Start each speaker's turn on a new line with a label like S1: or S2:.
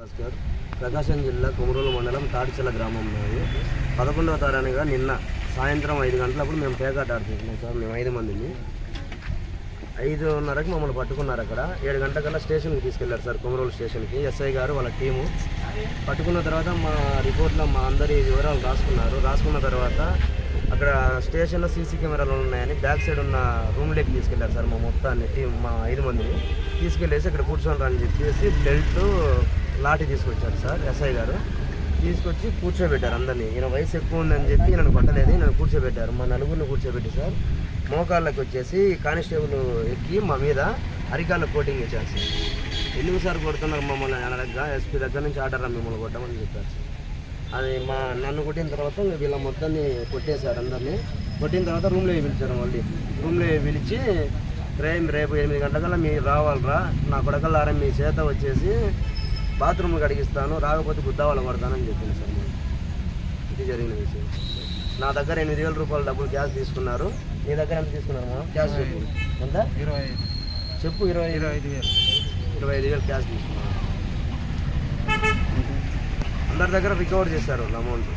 S1: భాస్కర్ ప్రకాశం జిల్లా కుమరూలు మండలం తాడిచెల గ్రామం నాది. పదకొండవ తారీఖుగా నిన్న సాయంత్రం ఐదు గంటలప్పుడు మేము పేకాట ఆడుతున్నాం సార్. మేము ఐదు మందిని. ఐదున్నరకు మమ్మల్ని పట్టుకున్నారు అక్కడ. ఏడు గంటలకల్లా స్టేషన్కి తీసుకెళ్ళారు సార్ కొమరూలు స్టేషన్కి. ఎస్ఐ గారు వాళ్ళ టీము. పట్టుకున్న తర్వాత మా రిపోర్ట్లో మా అందరి వివరాలు రాసుకున్నారు. రాసుకున్న తర్వాత అక్కడ స్టేషన్లో సీసీ కెమెరాలు ఉన్నాయని బ్యాక్ సైడ్ ఉన్న రూమ్లోకి తీసుకెళ్ళారు సార్ మా మొత్తాన్ని టీం మా ఐదు మందిని. తీసుకెళ్ళేసి అక్కడ కూర్చోండి అని చెప్పేసి బెల్ట్ లాఠీ తీసుకొచ్చారు సార్ ఎస్ఐ గారు. తీసుకొచ్చి కూర్చోబెట్టారు అందరినీ. ఈయన వయసు ఎక్కువ ఉందని చెప్పి నన్ను కొట్టలేదు నన్ను కూర్చోబెట్టారు. మా నలుగురిని కూర్చోబెట్టి సార్ మోకాళ్ళకి వచ్చేసి కానిస్టేబుల్ ఎక్కి మా మీద అరికాళ్ళ కోటింగ్ ఇచ్చారు సార్. ఎందుకు సార్ కొడుతున్నారు మమ్మల్ని అనగా ఎస్పీ దగ్గర నుంచి ఆర్డర్ రా మిమ్మల్ని కొట్టమని చెప్పారు సార్. అది మా నన్ను కొట్టిన తర్వాత వీళ్ళ మొత్తాన్ని కొట్టేశారు అందరినీ. కొట్టిన తర్వాత రూమ్లో పిలిచారు మళ్ళీ. రూమ్లో పిలిచి రేపు రేపు ఎనిమిది గంటలకల్లా మీరు రావాలరా. నా కొడకల్లారా మీ చేత వచ్చేసి బాత్రూమ్ కడిగిస్తాను రాకపోతే గుద్దావాళ్ళ కొడతానని చెప్పింది సార్. ఇది జరిగిన విషయం. నా దగ్గర ఎనిమిది వేల రూపాయలు డబ్బులు క్యాష్ తీసుకున్నారు. నీ దగ్గర ఎంత తీసుకున్నారు క్యాష్ చెప్పు. ఎంత?
S2: ఇరవై
S1: చెప్పు ఇరవై
S2: ఇరవై ఐదు వేలు.
S1: ఇరవై ఐదు వేలు క్యాష్ తీసుకున్నారు. అందరి దగ్గర రికవర్ చేశారు అమౌంట్.